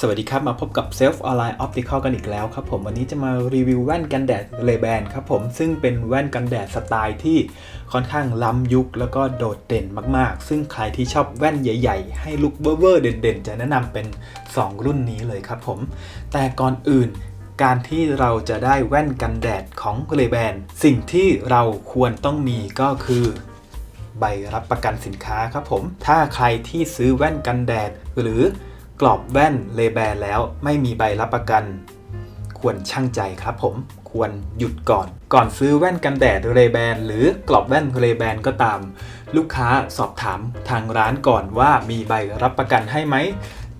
สวัสดีครับ มาพบกับ Self Online Optical กันอีกแล้วครับผม วันนี้จะมารีวิวแว่นกันแดดเลแบนครับผม ซึ่งเป็นแว่นกันแดดสไตล์ที่ค่อนข้างล้ำยุคแล้วก็โดดเด่นมากๆ ซึ่งใครที่ชอบแว่นใหญ่ ๆ ให้ลุคเวอร์เด่นๆ จะแนะนำเป็น 2 รุ่นนี้เลยครับผม แต่ก่อนอื่นการที่เราจะได้แว่นกันแดดของเลแบนสิ่งที่เราควรต้องมีก็คือใบรับประกันสินค้าครับผม ถ้าใครที่ซื้อแว่นกันแดดหรือ กรอบแว่นเลแบนแล้วไม่มีใบรับประกัน ควรช่างใจครับผมควรหยุดก่อน ก่อนซื้อแว่นกันแดดเรแบนหรือกรอบแว่นเรแบนก็ตาม ลูกค้าสอบถามทางร้านก่อนว่ามีใบรับประกันให้ไหม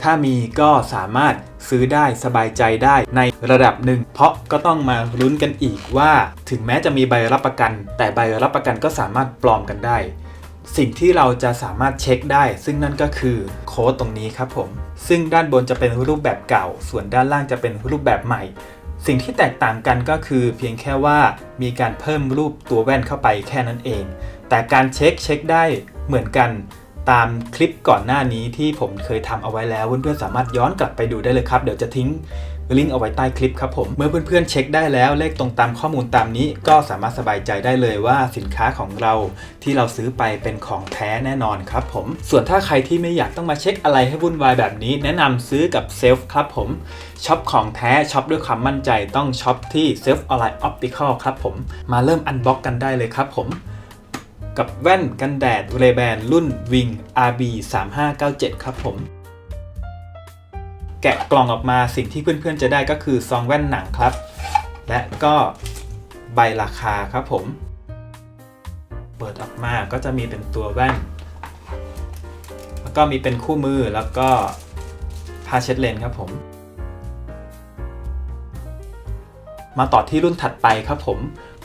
ถ้ามีก็สามารถซื้อได้สบายใจได้ในระดับหนึ่ง เพราะก็ต้องมาลุ้นกันอีกว่า ถึงแม้จะมีใบรับประกัน แต่ใบรับประกันก็สามารถปลอมกันได้ สิ่งที่เราจะสามารถเช็คได้ ซึ่งนั่นก็คือโค้ดตรงนี้ครับผม ซึ่งด้านบนจะเป็นรูปแบบเก่า ส่วนด้านล่างจะเป็นรูปแบบใหม่ สิ่งที่แตกต่างกันก็คือ เพียงแค่ว่ามีการเพิ่มรูปตัวแว่นเข้าไปแค่นั้นเอง แต่การเช็คเช็คได้เหมือนกันตามคลิปก่อนหน้านี้ที่ผมเคยทำเอาไว้แล้วเพื่อนๆสามารถย้อนกลับไปดูได้เลยครับ เดี๋ยวจะทิ้ง ลิงก์เอาไว้ใต้คลิปครับผม เมื่อเพื่อนๆเช็คได้แล้วเลขตรงตามข้อมูลตามนี้ ก็สามารถสบายใจได้เลยว่าสินค้าของเราที่เราซื้อไปเป็นของแท้แน่นอนครับผม ส่วนถ้าใครที่ไม่อยากต้องมาเช็คอะไรให้วุ่นวายแบบนี้ แนะนำซื้อกับเซลฟ์ครับผมช็อปของแท้ช็อปด้วยความมั่นใจต้องช็อปที่เซลฟ์ออนไลน์ออปติคอลครับผมมาเริ่มอันบ็อกกันได้เลยครับผมกับแว่นกันแดดเรแบนรุ่น Wing RB 3597 ครับผม แกะกล่องออกมาสิ่งที่เพื่อนๆจะได้ก็คือซองแว่นหนังครับ และก็ใบราคาครับผม เปิดออกมาก็จะมีเป็นตัวแว่น แล้วก็มีเป็นคู่มือแล้วก็ผ้าเช็ดเลนครับผม มาต่อที่รุ่นถัดไปครับผม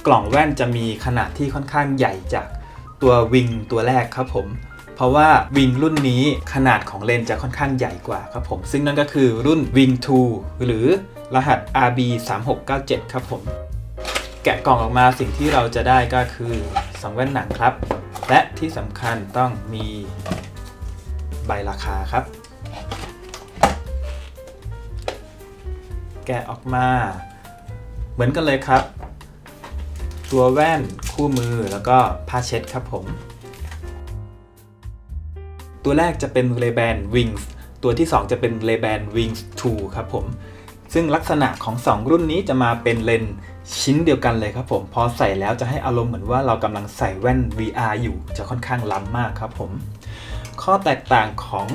กล่องแว่นจะมีขนาดที่ค่อนข้างใหญ่จากตัววิงตัวแรกครับผม เพราะว่าวิงรุ่นนี้ขนาดของเลนส์จะค่อนข้างใหญ่กว่าครับผม ซึ่งนั่นก็คือรุ่น Wing 2หรือรหัส RB 3697ครับผม แกะกล่องออกมาสิ่งที่เราจะได้ก็คือสองแว่นหนังครับ และที่สำคัญต้องมีใบราคาครับ แกะออกมา เหมือนกันเลยครับ ตัวแว่นคู่มือแล้วก็ผ้าเช็ดครับผม ตัวแรกจะเป็น Ray-Ban Wings ตัวที่ 2 จะเป็น Ray-Ban Wings 2 ครับผม ซึ่งลักษณะของ 2 รุ่นนี้จะมาเป็นเลนชิ้นเดียวกันเลยครับผม พอใส่แล้วจะให้อารมณ์เหมือนว่าเรากำลังใส่แว่น VR อยู่ จะค่อนข้างล้ำมากครับผม ข้อแตกต่างของ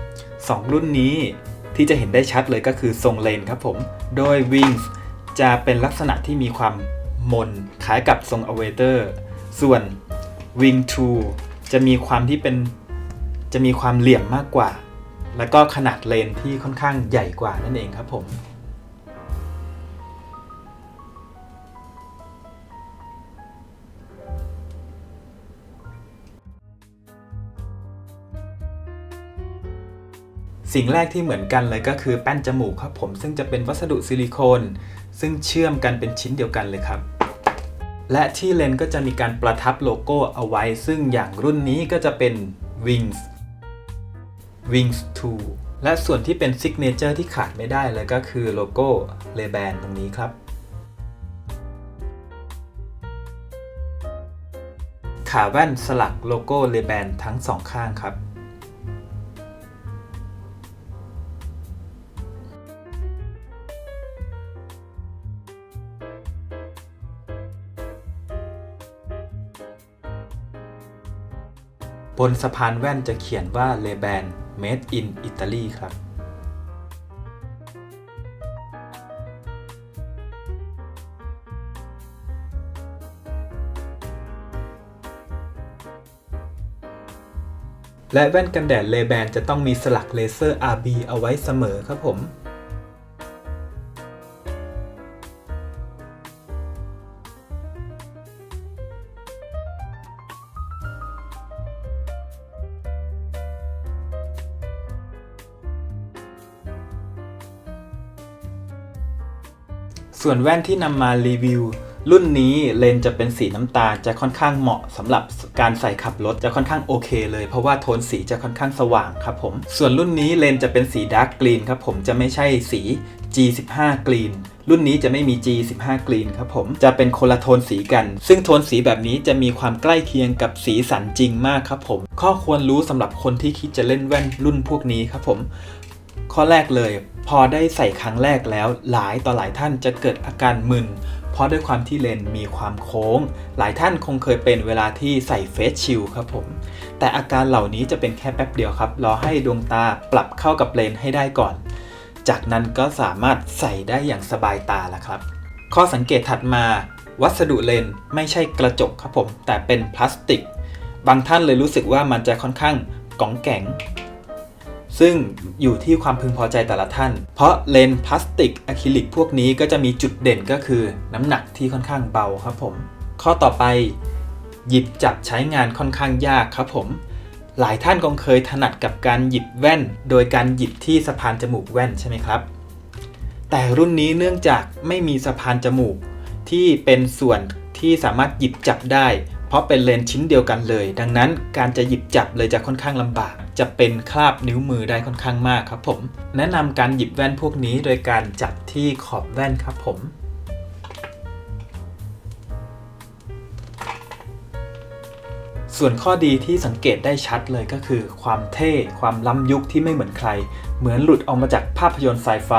2 รุ่นนี้ที่จะเห็นได้ชัดเลยก็คือทรงเลนครับผม โดย Wings จะเป็นลักษณะที่มีความมนคล้ายกับทรง a w a t e r ส่วน Wing 2 จะมีความที่เป็น จะมีความเหลี่ยมมากกว่า แล้วก็ขนาดเลนที่ค่อนข้างใหญ่กว่านั่นเองครับผมสิ่งแรกที่เหมือนกันเลยก็คือแป้นจมูกครับผมซึ่งจะเป็นวัสดุซิลิโคน ซึ่งเชื่อมกันเป็นชิ้นเดียวกันเลยครับ และที่เลนก็จะมีการประทับโลโก้เอาไว้ ซึ่งอย่างรุ่นนี้ก็จะเป็น Wings Wings 2 และส่วนที่เป็นซิกเนเจอร์ที่ขาดไม่ได้เลยก็คือโลโก้ Ray-Ban ตรงนี้ครับ ขาแว่นสลักโลโก้ Ray-Ban ทั้งสองข้างครับ บนสะพานแว่นจะเขียนว่า Ray-Ban Made in Italy ครับและแว่นกันแดด Ray-Ban จะต้องมีสลักเลเซอร์ RB เอาไว้เสมอครับผม ส่วนแว่นที่นำมารีวิว รุ่นนี้เลนจะเป็นสีน้ำตาลจะค่อนข้างเหมาะสำหรับการใส่ขับรถจะค่อนข้างโอเคเลยเพราะว่าโทนสีจะค่อนข้างสว่างครับผมส่วนรุ่นนี้เลนจะเป็นสีดาร์กกรีนครับผมจะไม่ใช่สี G15 กรีนรุ่นนี้จะไม่มี G15 กรีนครับผม จะเป็นคนละโทนสีกัน ซึ่งโทนสีแบบนี้จะมีความใกล้เคียงกับสีสันจริงมากครับผม ข้อควรรู้สำหรับคนที่คิดจะเล่นแว่นรุ่นพวกนี้ครับผม ข้อแรกเลย พอได้ใส่ครั้งแรกแล้ว หลายต่อหลายท่านจะเกิดอาการมึน เพราะด้วยความที่เลนส์มีความโค้ง หลายท่านคงเคยเป็นเวลาที่ใส่เฟสชิลครับผม แต่อาการเหล่านี้จะเป็นแค่แป๊บเดียวครับรอให้ดวงตาปรับเข้ากับเลนส์ให้ได้ก่อน จากนั้นก็สามารถใส่ได้อย่างสบายตาแล้วครับ ข้อสังเกตถัดมา วัสดุเลนส์ไม่ใช่กระจกครับผม แต่เป็นพลาสติก บางท่านเลยรู้สึกว่ามันจะค่อนข้างก๋องแก๋ง ซึ่งอยู่ที่ความพึงพอใจแต่ละท่าน เพราะเลนส์พลาสติกอะคริลิกพวกนี้ก็จะมีจุดเด่นก็คือน้ำหนักที่ค่อนข้างเบาครับผม ข้อต่อไปหยิบจับใช้งานค่อนข้างยากครับผม หลายท่านคงเคยถนัดกับการหยิบแว่น โดยการหยิบที่สะพานจมูกแว่นใช่ไหมครับ แต่รุ่นนี้เนื่องจากไม่มีสะพานจมูก ที่เป็นส่วนที่สามารถหยิบจับได้ เพราะเป็นเลนส์ชิ้นเดียวกันเลย ดังนั้นการจะหยิบจับเลยจะค่อนข้างลำบาก จะเป็นคราบนิ้วมือได้ค่อนข้างมากครับผม แนะนำการหยิบแว่นพวกนี้โดยการจับที่ขอบแว่นครับผมส่วนข้อดีที่สังเกตได้ชัดเลยก็คือ ความเท่ความล้ำยุคที่ไม่เหมือนใคร เหมือนหลุดออกมาจากภาพยนตร์ไซไฟ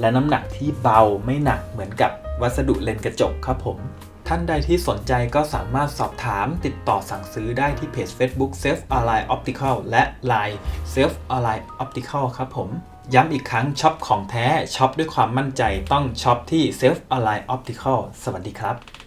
และน้ำหนักที่เบาไม่หนักเหมือนกับวัสดุเลนกระจกครับผม ท่านใดที่สนใจก็สามารถสอบถามติดต่อสั่งซื้อได้ที่เพจ Facebook Self Align Optical และ Line Self Align Optical ครับผม ย้ำอีกครั้งช็อปของแท้ช็อปด้วยความมั่นใจต้องช็อปที่ Self Align Optical สวัสดีครับ